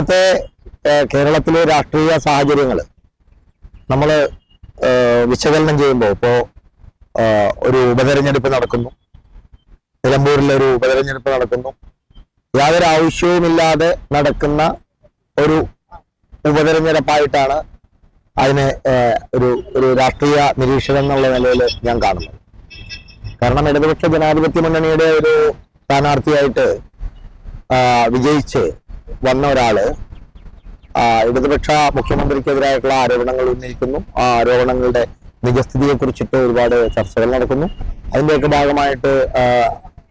ഇന്നത്തെ കേരളത്തിലെ രാഷ്ട്രീയ സാഹചര്യങ്ങൾ നമ്മൾ വിശകലനം ചെയ്യുമ്പോൾ ഇപ്പോൾ ഒരു ഉപതെരഞ്ഞെടുപ്പ് നടക്കുന്നു. നിലമ്പൂരിൽ ഒരു ഉപതെരഞ്ഞെടുപ്പ് നടക്കുന്നു. യാതൊരു ആവശ്യവുമില്ലാതെ നടക്കുന്ന ഒരു ഉപതെരഞ്ഞെടുപ്പായിട്ടാണ് അതിനെ ഒരു ഒരു രാഷ്ട്രീയ നിരീക്ഷകൻ എന്നുള്ള നിലയിൽ ഞാൻ കാണുന്നത്. കാരണം ഇടതുപക്ഷ ജനാധിപത്യ മുന്നണിയുടെ ഒരു സ്ഥാനാർത്ഥിയായിട്ട് വിജയിച്ച് വന്ന ഒരാൾ ഇടതുപക്ഷ മുഖ്യമന്ത്രിക്കെതിരായിട്ടുള്ള ആരോപണങ്ങൾ ഉന്നയിക്കുന്നു. ആ ആരോപണങ്ങളുടെ നിജസ്ഥിതിയെ കുറിച്ചിട്ട് ഒരുപാട് ചർച്ചകൾ നടക്കുന്നു. അതിന്റെയൊക്കെ ഭാഗമായിട്ട്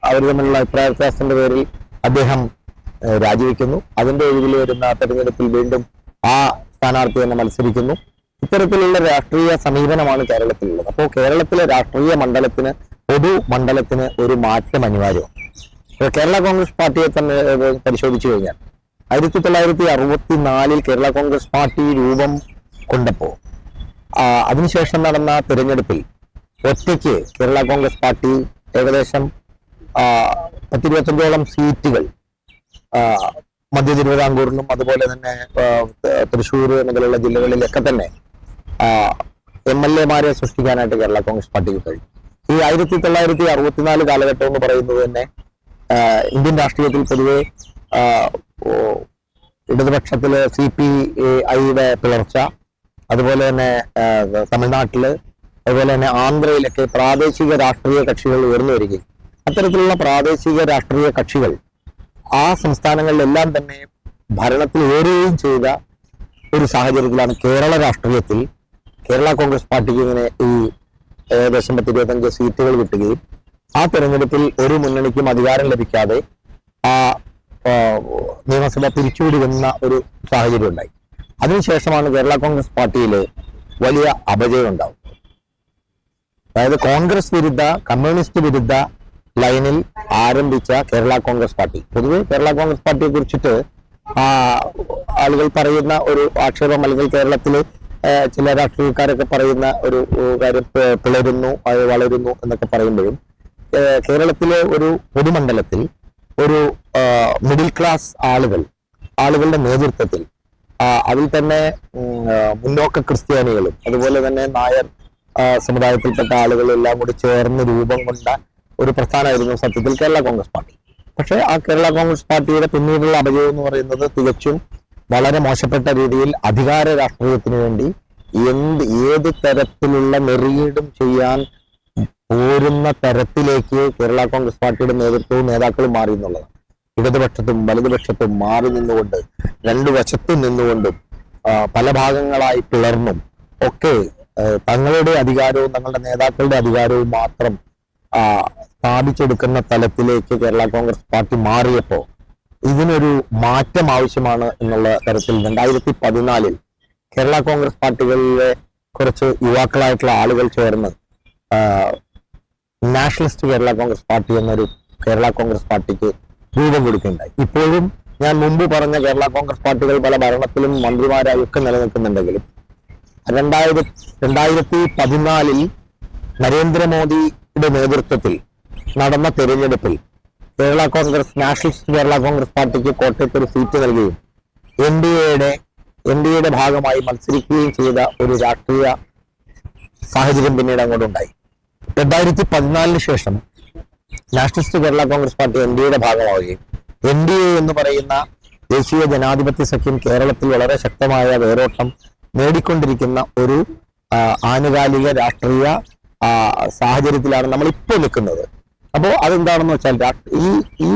അവർ തമ്മിലുള്ള അഭിപ്രായ വ്യത്യാസത്തിന്റെ പേരിൽ അദ്ദേഹം രാജിവെക്കുന്നു. അതിന്റെ ഒഴിവിൽ വരുന്ന തെരഞ്ഞെടുപ്പിൽ വീണ്ടും ആ സ്ഥാനാർത്ഥി തന്നെ മത്സരിക്കുന്നു. ഇത്തരത്തിലുള്ള രാഷ്ട്രീയ സമീപനമാണ് കേരളത്തിലുള്ളത്. അപ്പോൾ കേരളത്തിലെ രാഷ്ട്രീയ മണ്ഡലത്തിന് പൊതു മണ്ഡലത്തിന് ഒരു മാറ്റം അനിവാര്യമാണ്. കേരള കോൺഗ്രസ് പാർട്ടിയെ തന്നെ പരിശോധിച്ചു കഴിഞ്ഞാൽ ആയിരത്തി തൊള്ളായിരത്തി അറുപത്തി നാലിൽ കേരള കോൺഗ്രസ് പാർട്ടി രൂപം കൊണ്ടപ്പോൾ അതിനുശേഷം നടന്ന തിരഞ്ഞെടുപ്പിൽ ഒറ്റയ്ക്ക് കേരള കോൺഗ്രസ് പാർട്ടി ഏകദേശം പത്തിരുപത്തഞ്ചോളം സീറ്റുകൾ മധ്യ തിരുവിതാംകൂറിലും അതുപോലെ തന്നെ തൃശ്ശൂർ മുതലുള്ള ജില്ലകളിലൊക്കെ തന്നെ എം എൽ എമാരെ സൃഷ്ടിക്കാനായിട്ട് കേരള കോൺഗ്രസ് പാർട്ടിക്ക് കഴിഞ്ഞു. ഈ ആയിരത്തി തൊള്ളായിരത്തി അറുപത്തിനാല് കാലഘട്ടം എന്ന് പറയുന്നത് തന്നെ ഇന്ത്യൻ രാഷ്ട്രീയത്തിൽ പൊതുവെ ഇടതുപക്ഷത്തിൽ സി പി ഐയുടെ പിളർച്ച അതുപോലെ തന്നെ തമിഴ്നാട്ടിൽ അതുപോലെ തന്നെ ആന്ധ്രയിലൊക്കെ പ്രാദേശിക രാഷ്ട്രീയ കക്ഷികൾ ഉയർന്നു വരികയും അത്തരത്തിലുള്ള പ്രാദേശിക രാഷ്ട്രീയ കക്ഷികൾ ആ സംസ്ഥാനങ്ങളിലെല്ലാം തന്നെ ഭരണത്തിൽ ഏറുകയും ചെയ്ത ഒരു സാഹചര്യത്തിലാണ് കേരള രാഷ്ട്രീയത്തിൽ കേരള കോൺഗ്രസ് പാർട്ടിക്ക് ഇങ്ങനെ ഈ ഏകദേശം പത്ത് ഇരുപത്തഞ്ച് സീറ്റുകൾ കിട്ടുകയും ആ തെരഞ്ഞെടുപ്പിൽ ഒരു മുന്നണിക്കും അധികാരം ലഭിക്കാതെ ആ നിയമസഭ പിരിച്ചുവിടുന്ന ഒരു സാഹചര്യം ഉണ്ടായി. അതിനുശേഷമാണ് കേരള കോൺഗ്രസ് പാർട്ടിയിൽ വലിയ അപജയം ഉണ്ടാവുന്നത്. അതായത് കോൺഗ്രസ് വിരുദ്ധ കമ്മ്യൂണിസ്റ്റ് വിരുദ്ധ ലൈനിൽ ആരംഭിച്ച കേരള കോൺഗ്രസ് പാർട്ടി. പൊതുവെ കേരള കോൺഗ്രസ് പാർട്ടിയെ കുറിച്ചിട്ട് ആളുകൾ പറയുന്ന ഒരു ആക്ഷേപം അല്ലെങ്കിൽ കേരളത്തിൽ ചില രാഷ്ട്രീയക്കാരൊക്കെ പറയുന്ന ഒരു കാര്യം പിളരുന്നു വളരുന്നു എന്നൊക്കെ പറയുമ്പോഴും കേരളത്തിലെ ഒരു പൊതുമണ്ഡലത്തിൽ ഒരു മിഡിൽ ക്ലാസ് ആളുകൾ ആളുകളുടെ നേതൃത്വത്തിൽ അതിൽ തന്നെ മുന്നോക്ക ക്രിസ്ത്യാനികളും അതുപോലെ തന്നെ നായർ സമുദായത്തിൽപ്പെട്ട ആളുകളെല്ലാം കൂടി ചേർന്ന് രൂപം കൊണ്ട ഒരു പ്രസ്ഥാനമായിരുന്നു സത്യത്തിൽ കേരള കോൺഗ്രസ് പാർട്ടി. പക്ഷേ ആ കേരള കോൺഗ്രസ് പാർട്ടിയുടെ പിന്നീടുള്ള അപജയം എന്ന് പറയുന്നത് തികച്ചും വളരെ മോശപ്പെട്ട രീതിയിൽ അധികാര രാഷ്ട്രീയത്തിന് വേണ്ടി എന്ത് ഏത് തരത്തിലുള്ള നെറിയീടും ചെയ്യാൻ പോരുന്ന തരത്തിലേക്ക് കേരള കോൺഗ്രസ് പാർട്ടിയുടെ നേതൃത്വവും നേതാക്കളും മാറി എന്നുള്ളതാണ്. ഇടതുപക്ഷത്തും വലതുപക്ഷത്തും മാറി നിന്നുകൊണ്ട് രണ്ടു വശത്തും നിന്നുകൊണ്ടും പല ഭാഗങ്ങളായി പിളർന്നും ഒക്കെ തങ്ങളുടെ അധികാരവും തങ്ങളുടെ നേതാക്കളുടെ അധികാരവും മാത്രം സ്ഥാപിച്ചെടുക്കുന്ന തലത്തിലേക്ക് കേരള കോൺഗ്രസ് പാർട്ടി മാറിയപ്പോൾ ഇതിനൊരു മാറ്റം ആവശ്യമാണ് എന്നുള്ള തരത്തിൽ രണ്ടായിരത്തി പതിനാലിൽ കേരള കോൺഗ്രസ് പാർട്ടികളിലെ കുറച്ച് യുവാക്കളായിട്ടുള്ള ആളുകൾ ചേർന്ന് നാഷണലിസ്റ്റ് കേരള കോൺഗ്രസ് പാർട്ടി എന്നൊരു കേരള കോൺഗ്രസ് പാർട്ടിക്ക് രൂപം കൊടുക്കുകയുണ്ടായി. ഇപ്പോഴും ഞാൻ മുമ്പ് പറഞ്ഞ കേരള കോൺഗ്രസ് പാർട്ടികൾ പല ഭരണത്തിലും മന്ത്രിമാരായി ഒക്കെ നിലനിൽക്കുന്നുണ്ടെങ്കിലും രണ്ടായിരത്തി രണ്ടായിരത്തി പതിനാലിൽ നരേന്ദ്രമോദിയുടെ നേതൃത്വത്തിൽ നടന്ന തെരഞ്ഞെടുപ്പിൽ Kerala Congress nationalist Kerala Congress പാർട്ടിക്ക് കോട്ടയത്ത് ഒരു സീറ്റ് നൽകുകയും എൻ ഡി എയുടെ എൻ ഡി എയുടെ ഭാഗമായി മത്സരിക്കുകയും ചെയ്ത ഒരു രാഷ്ട്രീയ സാഹചര്യം പിന്നീട് അങ്ങോട്ടുണ്ടായി. രണ്ടായിരത്തി പതിനാലിന് ശേഷം nationalist Kerala Congress party N D എയുടെ ഭാഗമാവുകയും എൻ ഡി എ എന്ന് പറയുന്ന ദേശീയ ജനാധിപത്യ സഖ്യം കേരളത്തിൽ വളരെ ശക്തമായ വേരോട്ടം നേടിക്കൊണ്ടിരിക്കുന്ന ഒരു ആനുകാലിക രാഷ്ട്രീയ സാഹചര്യത്തിലാണ് നമ്മൾ ഇപ്പോൾ നിൽക്കുന്നത്. അപ്പോൾ അതെന്താണെന്ന് വെച്ചാൽ ഈ ഈ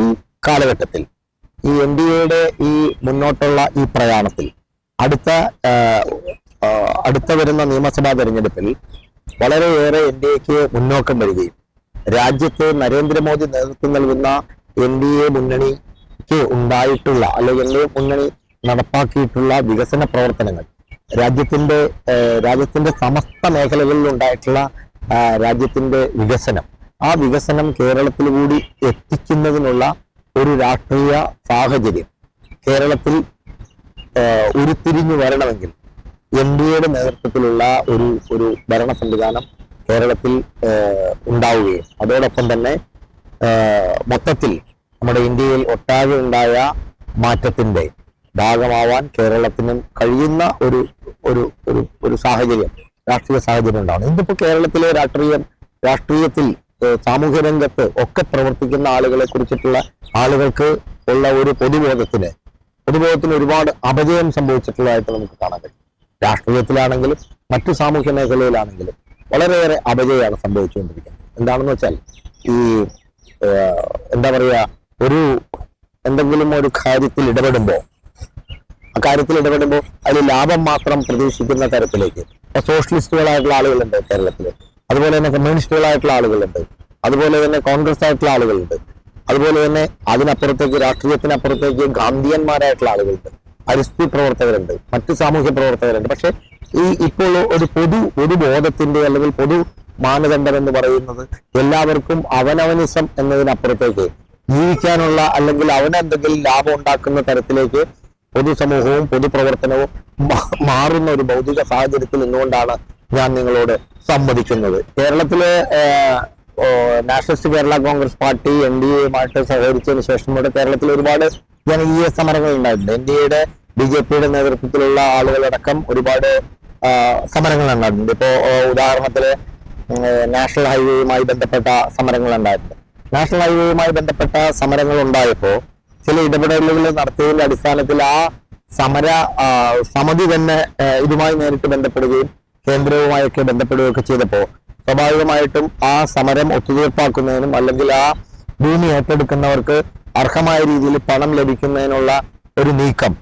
കാലഘട്ടത്തിൽ ഈ എൻ ഡി എയുടെ ഈ മുന്നോട്ടുള്ള ഈ പ്രയാണത്തിൽ അടുത്ത അടുത്ത വരുന്ന നിയമസഭാ തെരഞ്ഞെടുപ്പിൽ വളരെയേറെ എൻ ഡി എക്ക് മുന്നോക്കം വരികയും രാജ്യത്ത് നരേന്ദ്രമോദി നേതൃത്വം നൽകുന്ന എൻ ഡി എ മുന്നണിക്ക് ഉണ്ടായിട്ടുള്ള അല്ലെങ്കിൽ എൻ ഡി എ മുന്നണി നടപ്പാക്കിയിട്ടുള്ള വികസന പ്രവർത്തനങ്ങൾ. രാജ്യത്തിന്റെ രാജ്യത്തിന്റെ സമസ്ത മേഖലകളിൽ ഉണ്ടായിട്ടുള്ള രാജ്യത്തിന്റെ വികസനം. ആ വികസനം കേരളത്തിൽ കൂടി എത്തിക്കുന്നതിനുള്ള ഒരു രാഷ്ട്രീയ സാഹചര്യം. കേരളത്തിൽ ഉരുത്തിരിഞ്ഞു വരണമെങ്കിൽ എൻ ഡി എയുടെ നേതൃത്വത്തിലുള്ള ഒരു ഒരു ഭരണ സംവിധാനം കേരളത്തിൽ ഉണ്ടാവുകയും. അതോടൊപ്പം തന്നെ മൊത്തത്തിൽ നമ്മുടെ ഇന്ത്യയിൽ ഒട്ടാകെ ഉണ്ടായ മാറ്റത്തിന്റെ ഭാഗമാവാൻ കേരളത്തിനും കഴിയുന്ന ഒരു ഒരു ഒരു ഒരു സാഹചര്യം രാഷ്ട്രീയ സാഹചര്യം ഉണ്ടാവണം. ഇന്നിപ്പോ കേരളത്തിലെ രാഷ്ട്രീയം രാഷ്ട്രീയത്തിൽ സാമൂഹ്യ രംഗത്ത് ഒക്കെ പ്രവർത്തിക്കുന്ന ആളുകളെ കുറിച്ചിട്ടുള്ള ആളുകൾക്ക് ഉള്ള ഒരു പൊതുബോധത്തിന് പൊതുബോധത്തിന് ഒരുപാട് അപജയം സംഭവിച്ചിട്ടുള്ളതായിട്ട് നമുക്ക് കാണാൻ കഴിയും. രാഷ്ട്രീയത്തിലാണെങ്കിലും മറ്റു സാമൂഹ്യ മേഖലയിലാണെങ്കിലും വളരെയേറെ അപജയമാണ് സംഭവിച്ചുകൊണ്ടിരിക്കുന്നത്. എന്താണെന്ന് വെച്ചാൽ ഈ എന്താ പറയുക ഒരു എന്തെങ്കിലും ഒരു കാര്യത്തിൽ ഇടപെടുമ്പോൾ ആ കാര്യത്തിൽ ഇടപെടുമ്പോൾ അതിൽ ലാഭം മാത്രം പ്രതീക്ഷിക്കുന്ന തരത്തിലേക്ക്. സോഷ്യലിസ്റ്റുകളായിട്ടുള്ള ആളുകളുണ്ട് കേരളത്തിൽ അതുപോലെ തന്നെ കമ്മ്യൂണിസ്റ്റുകളായിട്ടുള്ള ആളുകളുണ്ട്. അതുപോലെ തന്നെ കോൺഗ്രസ് ആയിട്ടുള്ള ആളുകളുണ്ട്. അതുപോലെ തന്നെ അതിനപ്പുറത്തേക്ക് രാഷ്ട്രീയത്തിനപ്പുറത്തേക്ക് ഗാന്ധിയന്മാരായിട്ടുള്ള ആളുകളുണ്ട്. പരിസ്ഥിതി പ്രവർത്തകരുണ്ട് മറ്റ് സാമൂഹ്യ പ്രവർത്തകരുണ്ട്. പക്ഷെ ഈ ഇപ്പോൾ ഒരു പൊതു ബോധത്തിന്റെ അല്ലെങ്കിൽ പൊതു മാനദണ്ഡം എന്ന് പറയുന്നത് എല്ലാവർക്കും അവനവനിസം എന്നതിനപ്പുറത്തേക്ക് ജീവിക്കാനുള്ള അല്ലെങ്കിൽ അവനെന്തെങ്കിലും ലാഭം ഉണ്ടാക്കുന്ന തരത്തിലേക്ക് പൊതുസമൂഹവും പൊതുപ്രവർത്തനവും മാറുന്ന ഒരു ഭൗതിക സാഹചര്യത്തിൽ നിന്നുകൊണ്ടാണ് ഞാൻ നിങ്ങളോട് സംവദിക്കുന്നത്. കേരളത്തിലെ nationalist Kerala Congress party N D എയുമായിട്ട് സഹകരിച്ചതിന് ശേഷം ഇവിടെ കേരളത്തിൽ ഒരുപാട് ജനകീയ സമരങ്ങൾ ഉണ്ടായിട്ടുണ്ട്. എയുടെ ബി ജെ പിയുടെ നേതൃത്വത്തിലുള്ള ആളുകളടക്കം ഒരുപാട് സമരങ്ങൾ ഉണ്ടായിട്ടുണ്ട്. ഇപ്പോ ഉദാഹരണത്തിൽ നാഷണൽ ഹൈവേയുമായി ബന്ധപ്പെട്ട സമരങ്ങൾ ഉണ്ടായിട്ടുണ്ട്. നാഷണൽ ഹൈവേയുമായി ബന്ധപ്പെട്ട സമരങ്ങൾ ഉണ്ടായപ്പോ ചില ഇടപെടലുകൾ നടത്തിയതിന്റെ അടിസ്ഥാനത്തിൽ ആ സമര സമിതി തന്നെ ഇതുമായി നേരിട്ട് ബന്ധപ്പെടുകയും കേന്ദ്രവുമായൊക്കെ ബന്ധപ്പെടുകയൊക്കെ ചെയ്തപ്പോ സ്വാഭാവികമായിട്ടും ആ സമരം ഒത്തുതീർപ്പാക്കുന്നതിനും അല്ലെങ്കിൽ ആ ഭൂമി ഏറ്റെടുക്കുന്നവർക്ക് അർഹമായ രീതിയിൽ പണം ലഭിക്കുന്നതിനുള്ള ഒരു നീക്കം.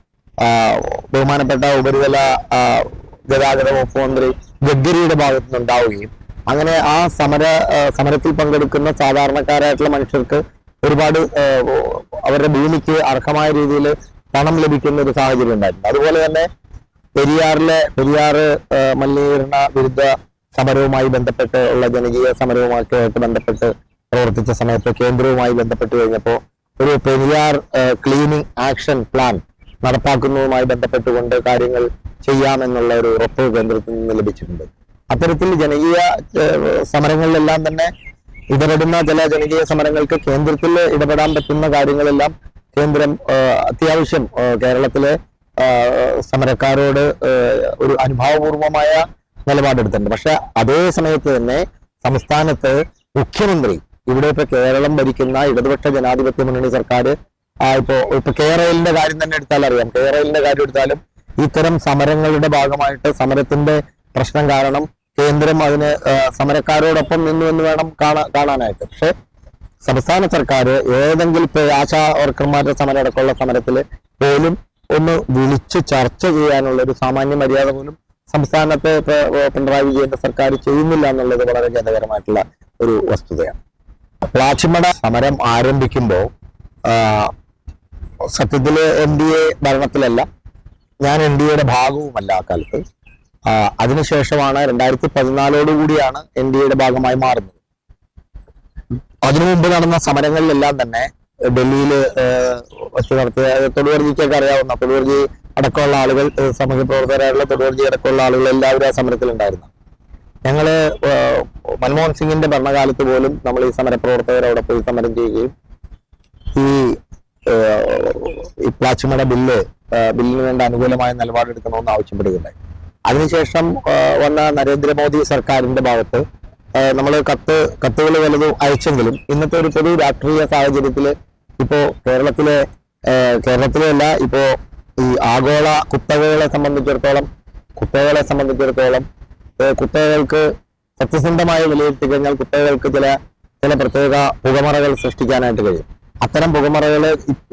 ബഹുമാനപ്പെട്ട ഉപരിതല ഗതാഗത വകുപ്പ് മന്ത്രി ഗഡ്കരിയുടെ ഭാഗത്തു നിന്നുണ്ടാവുകയും അങ്ങനെ ആ സമര സമരത്തിൽ പങ്കെടുക്കുന്ന സാധാരണക്കാരായിട്ടുള്ള മനുഷ്യർക്ക് ഒരുപാട് അവരുടെ ഭൂമിക്ക് അർഹമായ രീതിയിൽ പണം ലഭിക്കുന്ന ഒരു സാഹചര്യം ഉണ്ടായിരുന്നു. അതുപോലെ തന്നെ പെരിയാറിലെ പെരിയാറ് മലിനീകരണ വിരുദ്ധ സമരവുമായി ബന്ധപ്പെട്ട് ഉള്ള ജനകീയ സമരവുമായിട്ട് ബന്ധപ്പെട്ട് പ്രവർത്തിച്ച സമയത്ത് കേന്ദ്രവുമായി ബന്ധപ്പെട്ട് കഴിഞ്ഞപ്പോൾ ഒരു പെരിയാർ ക്ലീനിങ് ആക്ഷൻ പ്ലാൻ നടപ്പാക്കുന്നതുമായി ബന്ധപ്പെട്ടുകൊണ്ട് കാര്യങ്ങൾ ചെയ്യാമെന്നുള്ള ഒരു ഉറപ്പ് കേന്ദ്രത്തിൽ നിന്ന് ലഭിച്ചിട്ടുണ്ട്. അത്തരത്തിൽ ജനകീയ സമരങ്ങളിലെല്ലാം തന്നെ ഇടപെടുന്ന ചില ജനകീയ സമരങ്ങൾക്ക് കേന്ദ്രത്തിൽ ഇടപെടാൻ പറ്റുന്ന കാര്യങ്ങളെല്ലാം കേന്ദ്രം അത്യാവശ്യം കേരളത്തിലെ സമരക്കാരോട് ഒരു അനുഭാവപൂർവമായ നിലപാടെടുത്തിട്ടുണ്ട്. പക്ഷെ അതേ സമയത്ത് തന്നെ സംസ്ഥാനത്ത് മുഖ്യമന്ത്രി ഇവിടെ ഇപ്പൊ കേരളം ഭരിക്കുന്ന ഇടതുപക്ഷ ജനാധിപത്യ മുന്നണി സർക്കാർ ഇപ്പോ ഇപ്പൊ കേരളിന്റെ കാര്യം തന്നെ എടുത്താൽ അറിയാം. കേരളിന്റെ കാര്യം എടുത്താലും ഇത്തരം സമരങ്ങളുടെ ഭാഗമായിട്ട് സമരത്തിന്റെ പ്രശ്നം കാരണം കേന്ദ്രം അതിന് സമരക്കാരോടൊപ്പം നിന്നു എന്ന് വേണം കാണാ കാണാനായിട്ട്. പക്ഷെ സംസ്ഥാന സർക്കാർ ഏതെങ്കിലും ഇപ്പൊ ആശാ വർക്കർമാരുടെ സമരം അടക്കമുള്ള സമരത്തിൽ പോലും ഒന്ന് വിളിച്ച് ചർച്ച ചെയ്യാനുള്ള ഒരു സാമാന്യ മര്യാദ പോലും സംസ്ഥാനത്തെ പിണറായി വിജയന്റെ സർക്കാർ ചെയ്യുന്നില്ല എന്നുള്ളത് വളരെ ഖേദകരമായിട്ടുള്ള ഒരു വസ്തുതയാണ്. പ്ലാച്ചിമട സമരം ആരംഭിക്കുമ്പോൾ സത്യത്തിൽ എൻ ഡി എ ഭരണത്തിലല്ല ഞാൻ എൻ ഡി എയുടെ ഭാഗവുമല്ല ആ കാലത്ത്. അതിനുശേഷമാണ് രണ്ടായിരത്തി പതിനാലോടുകൂടിയാണ് എൻ ഡി എയുടെ ഭാഗമായി മാറുന്നത്. അതിനു മുമ്പ് നടന്ന സമരങ്ങളിലെല്ലാം തന്നെ ഡൽഹിയിൽ വെച്ച് നടത്തിയ തൊടുവർജിക്കൊക്കെ അറിയാവുന്ന തൊടുവർജി അടക്കമുള്ള ആളുകൾ സമൂഹ പ്രവർത്തകരായിട്ടുള്ള തൊടുവർജി അടക്കമുള്ള ആളുകൾ എല്ലാവരും ആ സമരത്തിലുണ്ടായിരുന്നു. ഞങ്ങൾ ഏഹ്, മൻമോഹൻ സിംഗിന്റെ ഭരണകാലത്ത് പോലും നമ്മൾ ഈ സമരപ്രവർത്തകർ അവിടെ പോയി സമരം ചെയ്യുകയും ഈ ഈ പ്ലാച്ചുമട ബില്ല് ബില്ലിന് വേണ്ട അനുകൂലമായ നിലപാടെടുക്കണമെന്ന് ആവശ്യപ്പെടുകയുണ്ടായി. അതിനുശേഷം വന്ന നരേന്ദ്രമോദി സർക്കാരിന്റെ ഭാഗത്ത് നമ്മൾ കത്ത് കത്തുകൾ വലതും അയച്ചെങ്കിലും ഇന്നത്തെ ഒരു പൊതു രാഷ്ട്രീയ സാഹചര്യത്തിൽ ഇപ്പോ കേരളത്തിലെ കേരളത്തിലല്ല കേരളത്തിലെ അല്ല ഇപ്പോ ഈ ആഗോള കുത്തകകളെ സംബന്ധിച്ചിടത്തോളം കുത്തകകളെ സംബന്ധിച്ചിടത്തോളം കുത്തകകൾക്ക് സത്യസന്ധമായി വിലയിരുത്തി കഴിഞ്ഞാൽ കുത്തകകൾക്ക് ചില ചില പ്രത്യേക പുകമറകൾ സൃഷ്ടിക്കാനായിട്ട് കഴിയും. അത്തരം പുകമറകൾ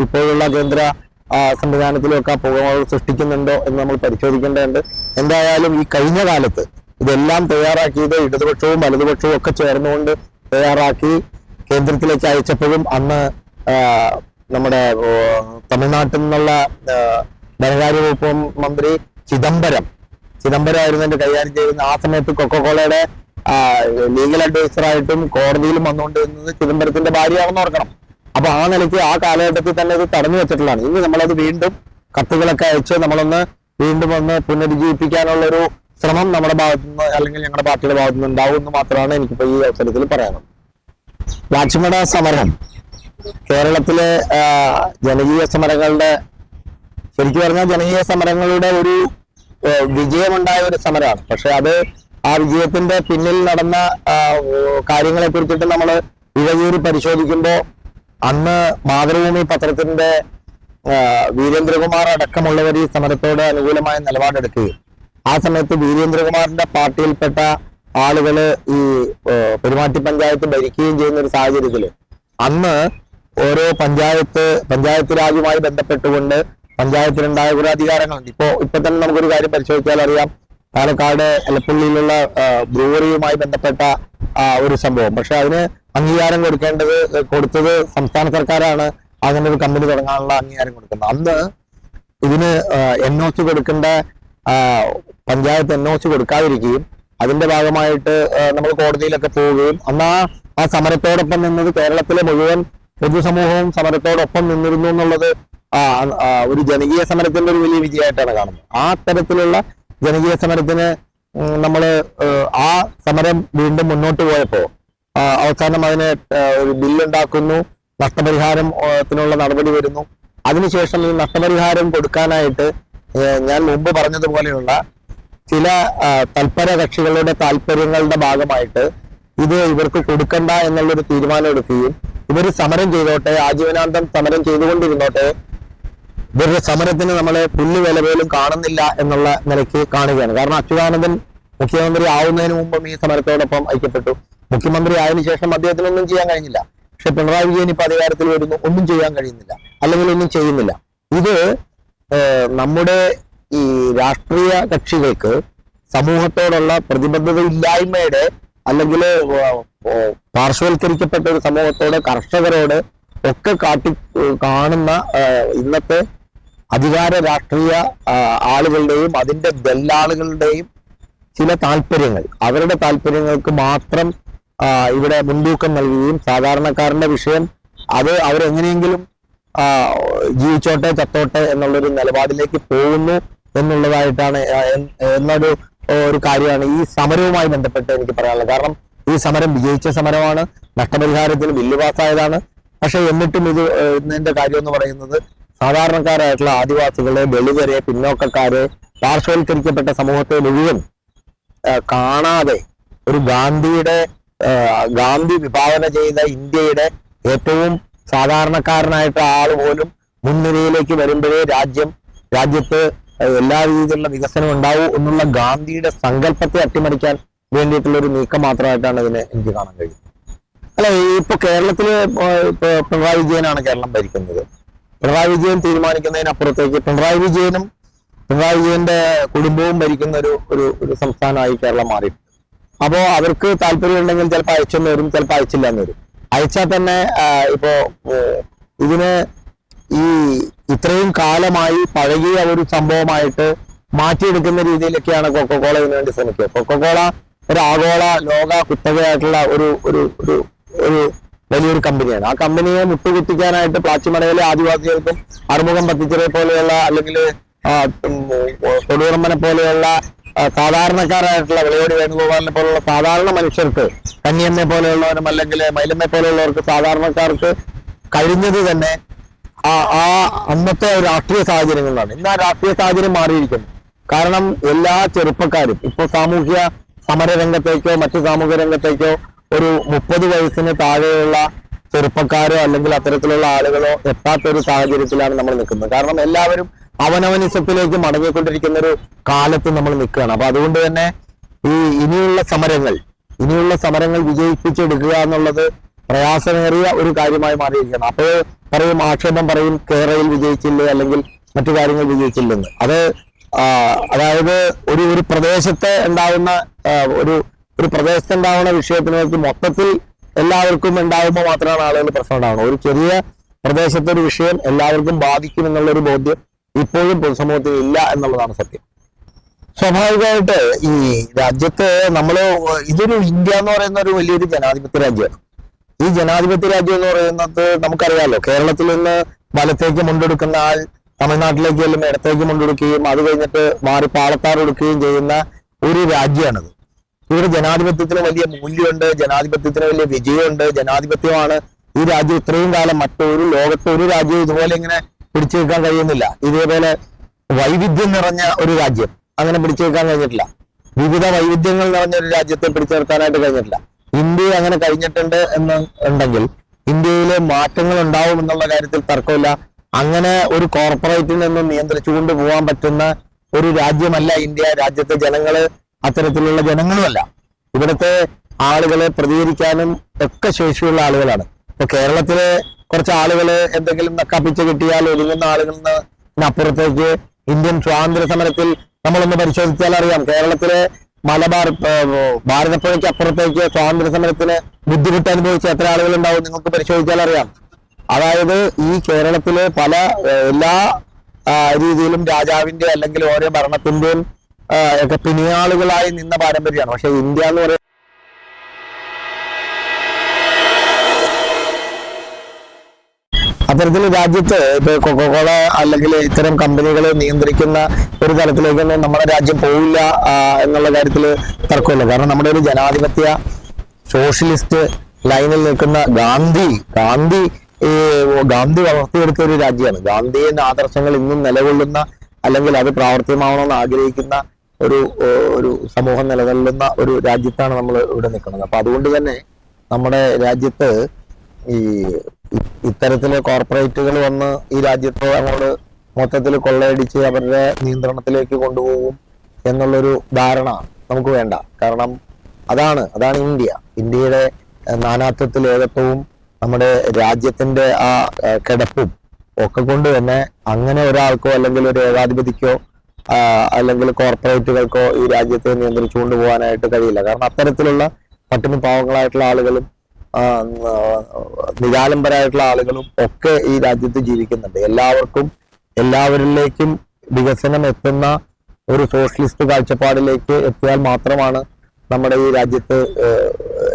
ഇപ്പോഴുള്ള കേന്ദ്ര സംവിധാനത്തിലൊക്കെ പുകമറകൾ സൃഷ്ടിക്കുന്നുണ്ടോ എന്ന് നമ്മൾ പരിശോധിക്കേണ്ടതുണ്ട്. എന്തായാലും ഈ കഴിഞ്ഞ കാലത്ത് ഇതെല്ലാം തയ്യാറാക്കിയത് ഇടതുപക്ഷവും വലതുപക്ഷവും ഒക്കെ ചേർന്നുകൊണ്ട് തയ്യാറാക്കി കേന്ദ്രത്തിലേക്ക് അയച്ചപ്പോഴും അന്ന് നമ്മുടെ തമിഴ്നാട്ടിൽ നിന്നുള്ള ധനകാര്യ വകുപ്പ് മന്ത്രി ചിദംബരം ചിദംബരം ആയിരുന്നു എന്റെ കൈകാര്യം ചെയ്യുന്നത് ആ സമയത്ത് കൊക്കോകോളയുടെ ലീഗൽ അഡ്വൈസറായിട്ടും കോടതിയിലും വന്നുകൊണ്ടിരുന്നത് ചിദംബരത്തിന്റെ ഭാര്യയാണെന്ന് ഓർക്കണം. അപ്പൊ ആ നിലയ്ക്ക് ആ കാലഘട്ടത്തിൽ തന്നെ ഇത് തടഞ്ഞു വെച്ചിട്ടുള്ളതാണ്. ഇനി നമ്മളത് വീണ്ടും കത്തുകളൊക്കെ അയച്ച് നമ്മളൊന്ന് വീണ്ടും ഒന്ന് പുനരുജ്ജീവിപ്പിക്കാനുള്ള ഒരു ശ്രമം നമ്മുടെ ഭാഗത്തുനിന്ന് അല്ലെങ്കിൽ ഞങ്ങളുടെ പാർട്ടിയുടെ ഭാഗത്തുനിന്ന് ഉണ്ടാവും എന്ന് മാത്രമാണ് എനിക്കിപ്പോ ഈ അവസരത്തിൽ പറയാനുള്ളത്. വാച്ച്മട സമരം. കേരളത്തിലെ ജനകീയ സമരങ്ങളുടെ ശരിക്കും പറഞ്ഞാൽ ജനകീയ സമരങ്ങളുടെ ഒരു വിജയമുണ്ടായ ഒരു സമരമാണ്. പക്ഷെ അത് ആ വിജയത്തിന്റെ പിന്നിൽ നടന്ന കാര്യങ്ങളെ കുറിച്ചിട്ട് നമ്മൾ ഇഴയൂരി പരിശോധിക്കുമ്പോൾ അന്ന് മാതൃഭൂമി പത്രത്തിന്റെ വീരേന്ദ്രകുമാർ അടക്കമുള്ളവർ ഈ സമരത്തോട് അനുകൂലമായ നിലപാടെടുക്കുകയും ആ സമയത്ത് വീരേന്ദ്രകുമാറിന്റെ പാർട്ടിയിൽപ്പെട്ട ആളുകൾ ഈ പെരുമാറ്റി പഞ്ചായത്ത് ഭരിക്കുകയും ചെയ്യുന്ന ഒരു സാഹചര്യത്തിൽ അന്ന് ഓരോ പഞ്ചായത്ത് പഞ്ചായത്ത് രാജുമായി ബന്ധപ്പെട്ടുകൊണ്ട് പഞ്ചായത്തിലുണ്ടായ കുറെ അധികാരങ്ങളുണ്ട്. ഇപ്പോ ഇപ്പൊ തന്നെ നമുക്കൊരു കാര്യം പരിശോധിച്ചാൽ അറിയാം. പാലക്കാട് എലപ്പള്ളിയിലുള്ള ബ്രൂവറിയുമായി ബന്ധപ്പെട്ട ഒരു സംഭവം. പക്ഷെ അതിന് അംഗീകാരം കൊടുക്കേണ്ടത് കൊടുത്തത് സംസ്ഥാന സർക്കാരാണ്. അങ്ങനെ ഒരു കമ്പനി തുടങ്ങാനുള്ള അംഗീകാരം കൊടുക്കുന്നത്. അന്ന് ഇതിന് എൻ ഒ സി കൊടുക്കേണ്ട പഞ്ചായത്ത് എൻ ഒ സി കൊടുക്കാതിരിക്കുകയും അതിന്റെ ഭാഗമായിട്ട് നമ്മൾ കോടതിയിലൊക്കെ പോവുകയും അന്ന് ആ സമരത്തോടൊപ്പം നിന്നത് കേരളത്തിലെ മുഴുവൻ പൊതുസമൂഹവും സമരത്തോടൊപ്പം നിന്നിരുന്നു എന്നുള്ളത് ഒരു ജനകീയ സമരത്തിന്റെ ഒരു വലിയ വിജയമായിട്ടാണ് കാണുന്നത്. ആ തരത്തിലുള്ള ജനകീയ സമരത്തിന് നമ്മൾ ആ സമരം വീണ്ടും മുന്നോട്ട് പോയപ്പോ ആ, അവസാനം അതിന് ഒരു ബില്ലുണ്ടാക്കുന്നു നഷ്ടപരിഹാരം ഏഹ്, ത്തിനുള്ള നടപടി വരുന്നു. അതിനുശേഷം ഈ നഷ്ടപരിഹാരം കൊടുക്കാനായിട്ട് ഞാൻ മുമ്പ് പറഞ്ഞതുപോലെയുള്ള ചില തൽപര കക്ഷികളുടെ താല്പര്യങ്ങളുടെ ഭാഗമായിട്ട് ഇത് ഇവർക്ക് കൊടുക്കണ്ട എന്നുള്ളൊരു തീരുമാനം എടുക്കുകയും ഇവർ സമരം ചെയ്തോട്ടെ ആജീവനാന്തം സമരം ചെയ്തുകൊണ്ടിരുന്നോട്ടെ ഇവരുടെ സമരത്തിന് നമ്മൾ പുല്ല് വില പോലും കാണുന്നില്ല എന്നുള്ള നിലയ്ക്ക് കാണുകയാണ്. കാരണം അച്യുതാനന്ദൻ മുഖ്യമന്ത്രി ആവുന്നതിന് മുമ്പും ഈ സമരത്തോടൊപ്പം ഐക്യപ്പെട്ടു. മുഖ്യമന്ത്രി ആയതിനു ശേഷം അദ്ദേഹത്തിന് ഒന്നും ചെയ്യാൻ കഴിഞ്ഞില്ല. പക്ഷെ പിണറായി വിജയൻ ഇപ്പൊ അധികാരത്തിൽ വരുന്നു ഒന്നും ചെയ്യാൻ കഴിയുന്നില്ല. അല്ലെങ്കിൽ ഒന്നും ചെയ്യുന്നില്ല. ഇത് നമ്മുടെ ഈ രാഷ്ട്രീയ കക്ഷികൾക്ക് സമൂഹത്തോടുള്ള പ്രതിബദ്ധത ഇല്ലായ്മയുടെ അല്ലെങ്കിൽ പാർശ്വവൽക്കരിക്കപ്പെട്ട ഒരു സമൂഹത്തോട് കർഷകരോട് ഒക്കെ കാട്ടി കാണുന്ന ഇന്നത്തെ അധികാര രാഷ്ട്രീയ ആളുകളുടെയും അതിന്റെ ദല്ലാളുകളുടെയും ചില താല്പര്യങ്ങൾ. അവരുടെ താല്പര്യങ്ങൾക്ക് മാത്രം ഇവിടെ മുൻതൂക്കം നൽകുകയും സാധാരണക്കാരന്റെ വിഷയം അത് അവരെങ്ങനെയെങ്കിലും ജീവിച്ചോട്ടെ ചത്തോട്ടെ എന്നുള്ളൊരു നിലപാടിലേക്ക് പോകുന്നു എന്നുള്ളതായിട്ടാണ് എന്നൊരു ഒരു കാര്യമാണ് ഈ സമരവുമായി ബന്ധപ്പെട്ട് എനിക്ക് പറയാനുള്ളത്. കാരണം ഈ സമരം വിജയിച്ച സമരമാണ് നഷ്ടപരിഹാരത്തിന് ബില്ല് പാസ്സായതാണ്. പക്ഷെ എന്നിട്ടും ഇത് ഇതിന്റെ കാര്യം എന്ന് പറയുന്നത് സാധാരണക്കാരായിട്ടുള്ള ആദിവാസികളെ ദളിതരെ പിന്നോക്കക്കാരെ പാർശ്വവൽക്കരിക്കപ്പെട്ട സമൂഹത്തെ മുഴുവൻ കാണാതെ ഒരു ഗാന്ധിയുടെ ഗാന്ധി വിഭാവന ചെയ്ത ഇന്ത്യയുടെ ഏറ്റവും സാധാരണക്കാരനായിട്ട് ആൾ പോലും മുൻനിരയിലേക്ക് വരുമ്പോഴേ രാജ്യം രാജ്യത്ത് എല്ലാ രീതിയിലുള്ള വികസനം ഉണ്ടാവൂ എന്നുള്ള ഗാന്ധിയുടെ സങ്കല്പത്തെ അട്ടിമറിക്കാൻ വേണ്ടിയിട്ടുള്ള ഒരു നീക്കം മാത്രമായിട്ടാണ് ഇതിനെ എനിക്ക് കാണാൻ കഴിയുന്നത്. അല്ല ഇപ്പൊ കേരളത്തിൽ പിണറായി വിജയനാണ് കേരളം ഭരിക്കുന്നത്. പിണറായി വിജയൻ തീരുമാനിക്കുന്നതിനപ്പുറത്തേക്ക് പിണറായി വിജയനും പിണറായി വിജയന്റെ കുടുംബവും ഭരിക്കുന്ന ഒരു ഒരു ഒരു സംസ്ഥാനമായി കേരളം മാറി. അപ്പോ അവർക്ക് താല്പര്യമുണ്ടെങ്കിൽ ചിലപ്പോൾ അയച്ചെന്ന് വരും ചിലപ്പോൾ അയച്ചില്ല എന്ന് വരും. അയച്ചാൽ തന്നെ ഇപ്പോ ഇതിന് ഈ ഇത്രയും കാലമായി പഴകിയ ഒരു സംഭവമായിട്ട് മാറ്റിയെടുക്കുന്ന രീതിയിലൊക്കെയാണ് കൊക്കോകോള ഇതിനു വേണ്ടി ശ്രമിക്കുക. കൊക്കോകോള ഒരു ആഗോള ലോക കുത്തകയായിട്ടുള്ള ഒരു ഒരു ഒരു വലിയൊരു കമ്പനിയാണ്. ആ കമ്പനിയെ മുട്ടുകുത്തിക്കാനായിട്ട് പ്ലാച്ചിമടയിലെ ആദിവാസികൾക്കും അറുമുഖം പത്തിച്ചിറെ പോലെയുള്ള അല്ലെങ്കിൽ തൊടുകുറമ്പനെ പോലെയുള്ള സാധാരണക്കാരായിട്ടുള്ള വിളയോട് വേണുഗോപാലിനെ പോലുള്ള സാധാരണ മനുഷ്യർക്ക് കന്നിയമ്മയെ പോലെയുള്ളവരും അല്ലെങ്കിൽ മൈലമ്മയെ പോലെയുള്ളവർക്ക് സാധാരണക്കാർക്ക് കഴിഞ്ഞത് തന്നെ ആ ആ അന്നത്തെ രാഷ്ട്രീയ സാഹചര്യങ്ങളിലാണ്. ഇന്ന് ആ രാഷ്ട്രീയ സാഹചര്യം മാറിയിരിക്കുന്നു. കാരണം എല്ലാ ചെറുപ്പക്കാരും ഇപ്പോൾ സാമൂഹ്യ സമര രംഗത്തേക്കോ മറ്റു സാമൂഹ്യ രംഗത്തേക്കോ ഒരു മുപ്പത് വയസ്സിന് താഴെയുള്ള ചെറുപ്പക്കാരോ അല്ലെങ്കിൽ അത്തരത്തിലുള്ള ആളുകളോ എത്താത്ത ഒരു സാഹചര്യത്തിലാണ് നമ്മൾ നിൽക്കുന്നത്. കാരണം എല്ലാവരും അവനവനിസത്തിലേക്ക് മടങ്ങിക്കൊണ്ടിരിക്കുന്ന ഒരു കാലത്ത് നമ്മൾ നിൽക്കുകയാണ്. അപ്പൊ അതുകൊണ്ട് തന്നെ ഈ ഇനിയുള്ള സമരങ്ങൾ ഇനിയുള്ള സമരങ്ങൾ വിജയിപ്പിച്ചെടുക്കുക എന്നുള്ളത് പ്രയാസമേറിയ ഒരു കാര്യമായി മാറിയിരിക്കുകയാണ്. അപ്പോൾ പറയും ആക്ഷേപം പറയും കേരളയിൽ വിജയിച്ചില്ലേ അല്ലെങ്കിൽ മറ്റു കാര്യങ്ങൾ വിജയിച്ചില്ലെന്ന്. അത് അതായത് ഒരു ഒരു പ്രദേശത്തെ ഉണ്ടാകുന്ന ഒരു ഒരു പ്രദേശത്ത് ഉണ്ടാവുന്ന വിഷയത്തിനകത്ത് മൊത്തത്തിൽ എല്ലാവർക്കും ഉണ്ടാകുമ്പോൾ മാത്രമാണ് ആളുകൾ പ്രശ്നം ഉണ്ടാവുന്നത്. ഒരു ചെറിയ പ്രദേശത്തെ ഒരു വിഷയം എല്ലാവർക്കും ബാധിക്കും എന്നുള്ള ഒരു ബോധ്യം ഇപ്പോഴും പൊതുസമൂഹത്തിൽ ഇല്ല എന്നുള്ളതാണ് സത്യം. സ്വാഭാവികമായിട്ട് ഈ രാജ്യത്ത് നമ്മൾ ഇതൊരു ഇന്ത്യ എന്ന് പറയുന്ന ഒരു വലിയൊരു ജനാധിപത്യ രാജ്യമാണ്. ഈ ജനാധിപത്യ രാജ്യം എന്ന് പറയുന്നത് നമുക്കറിയാമല്ലോ കേരളത്തിൽ നിന്ന് വലത്തേക്ക് മുണ്ടെടുക്കുന്ന ആൾ തമിഴ്നാട്ടിലേക്ക് ചെല്ലും ഇടത്തേക്ക് മുണ്ടെടുക്കുകയും അത് കഴിഞ്ഞിട്ട് മാറി പാളത്താർ എടുക്കുകയും ചെയ്യുന്ന ഒരു രാജ്യമാണിത്. ഇവിടെ ജനാധിപത്യത്തിന് വലിയ മൂല്യമുണ്ട് ജനാധിപത്യത്തിന് വലിയ വിജയമുണ്ട് ജനാധിപത്യമാണ് ഈ രാജ്യം ഇത്രയും കാലം മറ്റൊരു ലോകത്തെ ഒരു രാജ്യം ഇതുപോലെ ഇങ്ങനെ പിടിച്ചു കഴിയുന്നില്ല. ഇതേപോലെ വൈവിധ്യം നിറഞ്ഞ ഒരു രാജ്യം അങ്ങനെ പിടിച്ചു കഴിഞ്ഞിട്ടില്ല. വിവിധ വൈവിധ്യങ്ങൾ നിറഞ്ഞ ഒരു രാജ്യത്തെ പിടിച്ചു നിർത്താനായിട്ട് കഴിഞ്ഞിട്ടില്ല. ഇന്ത്യ അങ്ങനെ കഴിഞ്ഞിട്ടുണ്ട് എന്ന് ഉണ്ടെങ്കിൽ ഇന്ത്യയിലെ മാറ്റങ്ങൾ ഉണ്ടാവും എന്നുള്ള കാര്യത്തിൽ തർക്കമില്ല. അങ്ങനെ ഒരു കോർപ്പറേറ്റിൽ നിന്നും നിയന്ത്രിച്ചുകൊണ്ട് പോകാൻ പറ്റുന്ന ഒരു രാജ്യമല്ല ഇന്ത്യ. രാജ്യത്തെ ജനങ്ങൾ അത്തരത്തിലുള്ള ജനങ്ങളുമല്ല. ഇവിടുത്തെ ആളുകളെ പ്രതികരിക്കാനും ഒക്കെ ശേഷിയുള്ള ആളുകളാണ്. ഇപ്പൊ കേരളത്തിലെ കുറച്ച് ആളുകൾ എന്തെങ്കിലും നക്കാപ്പിച്ച് കിട്ടിയാൽ ഒതുങ്ങുന്ന ആളുകളിൽ അപ്പുറത്തേക്ക് ഇന്ത്യൻ സ്വാതന്ത്ര്യ സമരത്തിൽ നമ്മളൊന്ന് പരിശോധിച്ചാൽ അറിയാം. കേരളത്തിലെ മലബാർ ഭാരതപ്പുഴയ്ക്ക് അപ്പുറത്തേക്ക് സ്വാതന്ത്ര്യ സമരത്തിന് ബുദ്ധിമുട്ട് അനുഭവിച്ച എത്ര ആളുകൾ ഉണ്ടാവും നിങ്ങൾക്ക് പരിശോധിച്ചാൽ അറിയാം. അതായത് ഈ കേരളത്തിലെ പല എല്ലാ രീതിയിലും രാജാവിന്റെ അല്ലെങ്കിൽ ഓരോ ഭരണത്തിന്റെയും ഒക്കെ പിണിയാളുകളായി നിന്ന പാരമ്പര്യമാണ്. പക്ഷെ ഇന്ത്യ എന്ന് പറയുന്നത് അത്തരത്തിൽ രാജ്യത്ത് ഇപ്പൊ കൊക്കോകോള അല്ലെങ്കിൽ ഇത്തരം കമ്പനികൾ നിയന്ത്രിക്കുന്ന ഒരു തലത്തിലേക്കൊന്നും നമ്മുടെ രാജ്യം പോവില്ല എന്നുള്ള കാര്യത്തിൽ തർക്കമില്ല. കാരണം നമ്മുടെ ഒരു ജനാധിപത്യ സോഷ്യലിസ്റ്റ് ലൈനിൽ നിൽക്കുന്ന ഗാന്ധി ഗാന്ധി ഈ ഗാന്ധി വളർത്തിയെടുത്ത ഒരു രാജ്യമാണ്. ഗാന്ധിയുടെ ആദർശങ്ങൾ ഇന്നും നിലകൊള്ളുന്ന അല്ലെങ്കിൽ അത് പ്രാവർത്തികമാവണമെന്ന് ആഗ്രഹിക്കുന്ന ഒരു ഒരു സമൂഹം നിലനിൽക്കുന്ന ഒരു രാജ്യത്താണ് നമ്മൾ ഇവിടെ നിൽക്കുന്നത്. അപ്പൊ അതുകൊണ്ട് തന്നെ നമ്മുടെ രാജ്യത്ത് ഈ ഇത്തരത്തിൽ കോർപ്പറേറ്റുകൾ വന്ന് ഈ രാജ്യത്ത് അങ്ങോട്ട് മൊത്തത്തിൽ കൊള്ളയടിച്ച് അവരുടെ നിയന്ത്രണത്തിലേക്ക് കൊണ്ടുപോകും എന്നുള്ളൊരു ധാരണ നമുക്ക് വേണ്ട. കാരണം അതാണ് അതാണ് ഇന്ത്യ. ഇന്ത്യയുടെ നാനാത്വത്തിൽ ഏകത്വവും നമ്മുടെ രാജ്യത്തിന്റെ ആ കിടപ്പും ഒക്കെ കൊണ്ട് തന്നെ അങ്ങനെ ഒരാൾക്കോ അല്ലെങ്കിൽ ഒരു ഏകാധിപതിക്കോ അല്ലെങ്കിൽ കോർപ്പറേറ്റുകൾക്കോ ഈ രാജ്യത്തെ നിയന്ത്രിച്ചു കൊണ്ടുപോകാനായിട്ട് കഴിയില്ല. കാരണം അത്തരത്തിലുള്ള പട്ടിണി പാവങ്ങളായിട്ടുള്ള ആളുകളും നിരാലംബരായിട്ടുള്ള ആളുകളും ഒക്കെ ഈ രാജ്യത്ത് ജീവിക്കുന്നുണ്ട്. എല്ലാവർക്കും എല്ലാവരിലേക്കും വികസനം എത്തുന്ന ഒരു സോഷ്യലിസ്റ്റ് കാഴ്ചപ്പാടിലേക്ക് എത്തിയാൽ മാത്രമാണ് നമ്മുടെ ഈ രാജ്യത്ത്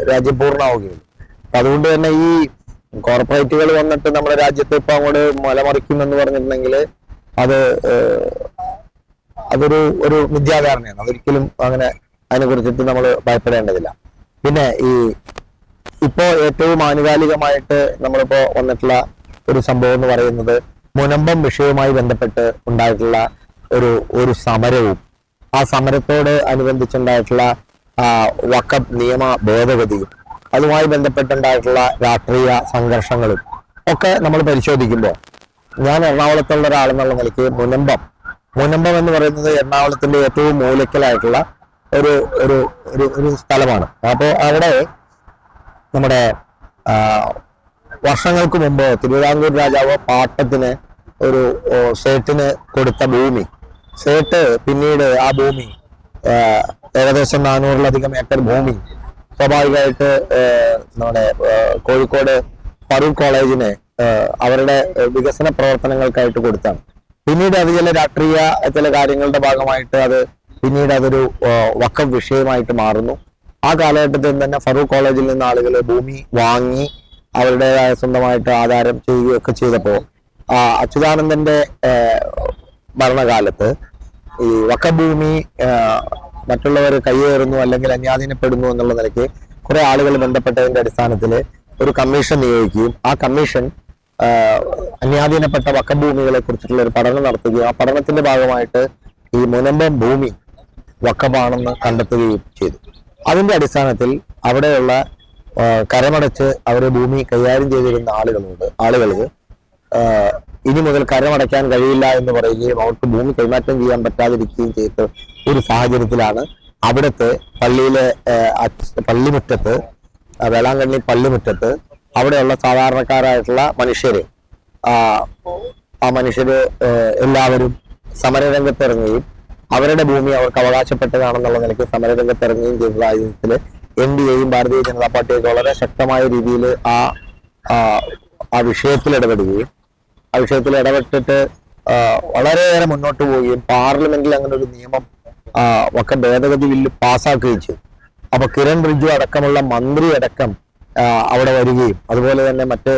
രാജ്യം പൂർണമാവുകയുള്ളൂ. അപ്പൊ അതുകൊണ്ട് തന്നെ ഈ കോർപ്പറേറ്റുകൾ വന്നിട്ട് നമ്മുടെ രാജ്യത്തെ ഇപ്പൊ അങ്ങോട്ട് മലമറിക്കുമെന്ന് പറഞ്ഞിട്ടുണ്ടെങ്കിൽ അത് അതൊരു ഒരു മിഥ്യാധാരണയാണ് അതൊരിക്കലും അങ്ങനെ അതിനെ കുറിച്ചിട്ട് നമ്മൾ ഭയപ്പെടേണ്ടതില്ല. പിന്നെ ഈ ഇപ്പോ ഏറ്റവും ആനുകാലികമായിട്ട് നമ്മളിപ്പോ വന്നിട്ടുള്ള ഒരു സംഭവം എന്ന് പറയുന്നത് മുനമ്പം വിഷയവുമായി ബന്ധപ്പെട്ട് ഉണ്ടായിട്ടുള്ള ഒരു ഒരു സമരവും ആ സമരത്തോട് അനുബന്ധിച്ചുണ്ടായിട്ടുള്ള വഖഫ് നിയമ ഭേദഗതിയും അതുമായി ബന്ധപ്പെട്ടുണ്ടായിട്ടുള്ള രാഷ്ട്രീയ സംഘർഷങ്ങളും ഒക്കെ നമ്മൾ പരിശോധിക്കുമ്പോൾ ഞാൻ എറണാകുളത്തുള്ള ഒരാളെന്നുള്ള നിലയ്ക്ക് മുനമ്പം മുനമ്പം എന്ന് പറയുന്നത് എറണാകുളത്തിന്റെ ഏറ്റവും മൂലക്കലായിട്ടുള്ള ഒരു ഒരു ഒരു ഒരു സ്ഥലമാണ്. അപ്പോൾ അവിടെ നമ്മുടെ വർഷങ്ങൾക്ക് മുമ്പ് തിരുവിതാംകൂർ രാജാവ് പാട്ടത്തിന് ഒരു സേട്ടിന് കൊടുത്ത ഭൂമി. സേട്ട് പിന്നീട് ആ ഭൂമി ഏകദേശം നാനൂറിലധികം ഏക്കർ ഭൂമി സ്വാഭാവികമായിട്ട് നമ്മുടെ കോഴിക്കോട് ഫറൂഖ് കോളേജിന് അവരുടെ വികസന പ്രവർത്തനങ്ങൾക്കായിട്ട് കൊടുത്താണ്. പിന്നീട് അത് ചില രാഷ്ട്രീയ ചില കാര്യങ്ങളുടെ ഭാഗമായിട്ട് അത് പിന്നീട് അതൊരു വക്കം വിഷയമായിട്ട് മാറുന്നു. ആ കാലഘട്ടത്തിൽ തന്നെ ഫറൂഖ് കോളേജിൽ നിന്ന് ആളുകൾ ഭൂമി വാങ്ങി അവരുടേതായ സ്വന്തമായിട്ട് ആധാരം ചെയ്യുകയൊക്കെ ചെയ്തപ്പോൾ അച്യുതാനന്ദന്റെ ഭരണകാലത്ത് ഈ വക്കഭൂമി മറ്റുള്ളവർ കയ്യേറുന്നു അല്ലെങ്കിൽ അന്യാധീനപ്പെടുന്നു എന്നുള്ള നിലയ്ക്ക് കുറെ ആളുകൾ ബന്ധപ്പെട്ടതിന്റെ അടിസ്ഥാനത്തിൽ ഒരു കമ്മീഷൻ നിയോഗിക്കുകയും ആ കമ്മീഷൻ അന്യാധീനപ്പെട്ട വക്കഭൂമികളെ കുറിച്ചിട്ടുള്ള ഒരു പഠനം നടത്തുകയും ആ പഠനത്തിന്റെ ഭാഗമായിട്ട് ഈ മുനമ്പം ഭൂമി വക്കമാണെന്ന് കണ്ടെത്തുകയും ചെയ്തു. അതിന്റെ അടിസ്ഥാനത്തിൽ അവിടെയുള്ള കരമടച്ച് അവരെ ഭൂമി കൈകാര്യം ചെയ്തിരുന്ന ആളുകളുണ്ട് ആളുകൾക്ക് ഇനി മുതൽ കരമടയ്ക്കാൻ കഴിയില്ല എന്ന് പറയുകയും അവർക്ക് ഭൂമി കൈമാറ്റം ചെയ്യാൻ പറ്റാതിരിക്കുകയും ചെയ്ത ഒരു സാഹചര്യത്തിലാണ് അവിടുത്തെ പള്ളിയിലെ പള്ളിമുറ്റത്ത് വേളാങ്കണ്ണി പള്ളിമുറ്റത്ത് അവിടെയുള്ള സാധാരണക്കാരായിട്ടുള്ള മനുഷ്യര് ആ ആ, എല്ലാവരും സമരരംഗത്തിറങ്ങുകയും അവരുടെ ഭൂമി അവർക്ക് അവകാശപ്പെട്ടതാണെന്നുള്ള നിലയ്ക്ക് സമരരംഗത്തിറങ്ങുകയും ചെയ്ത സാഹചര്യത്തിൽ എൻ ഡി എയും ഭാരതീയ ജനതാ പാർട്ടിയൊക്കെ വളരെ ശക്തമായ രീതിയിൽ ആ ആ, വിഷയത്തിൽ ഇടപെടുകയും ആ വിഷയത്തിൽ ഇടപെട്ടിട്ട് വളരെയേറെ മുന്നോട്ട് പോവുകയും പാർലമെന്റിൽ അങ്ങനെ ഒരു നിയമം ഒക്കെ ഭേദഗതി ബില്ല് പാസ്സാക്കുകയും ചെയ്തു. അപ്പൊ കിരൺ റിജു അടക്കമുള്ള മന്ത്രി അടക്കം അവിടെ വരികയും. അതുപോലെ തന്നെ മറ്റ്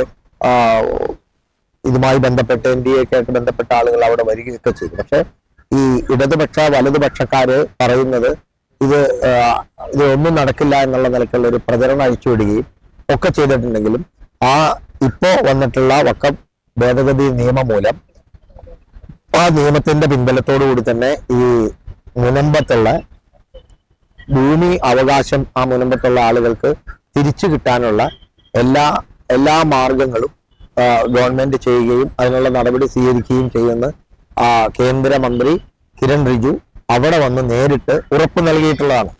ഇതുമായി ബന്ധപ്പെട്ട് എൻ ഡി എ ആയിട്ട് ബന്ധപ്പെട്ട ആളുകൾ അവിടെ വരികയൊക്കെ ചെയ്തു. പക്ഷെ ഈ ഇടതുപക്ഷ വലതുപക്ഷക്കാര് പറയുന്നത് ഇത് ഇത് ഒന്നും നടക്കില്ല എന്നുള്ള നിലയ്ക്കുള്ള ഒരു പ്രചരണം അഴിച്ചുവിടുകയും ഒക്കെ ചെയ്തിട്ടുണ്ടെങ്കിലും ആ ഇപ്പോ വന്നിട്ടുള്ള വക്കം ഭേദഗതി നിയമം മൂലം ആ നിയമത്തിന്റെ പിൻബലത്തോടു കൂടി തന്നെ ഈ മുനമ്പത്തുള്ള ഭൂമി അവകാശം ആ മുനമ്പത്തുള്ള ആളുകൾക്ക് തിരിച്ചു കിട്ടാനുള്ള എല്ലാ എല്ലാ മാർഗങ്ങളും ഗവൺമെന്റ് ചെയ്യുകയും അതിനുള്ള നടപടി സ്വീകരിക്കുകയും ചെയ്യുന്ന കേന്ദ്രമന്ത്രി കിരൺ റിജു അവിടെ വന്ന് നേരിട്ട് ഉറപ്പ് നൽകിയിട്ടുള്ളതാണ്.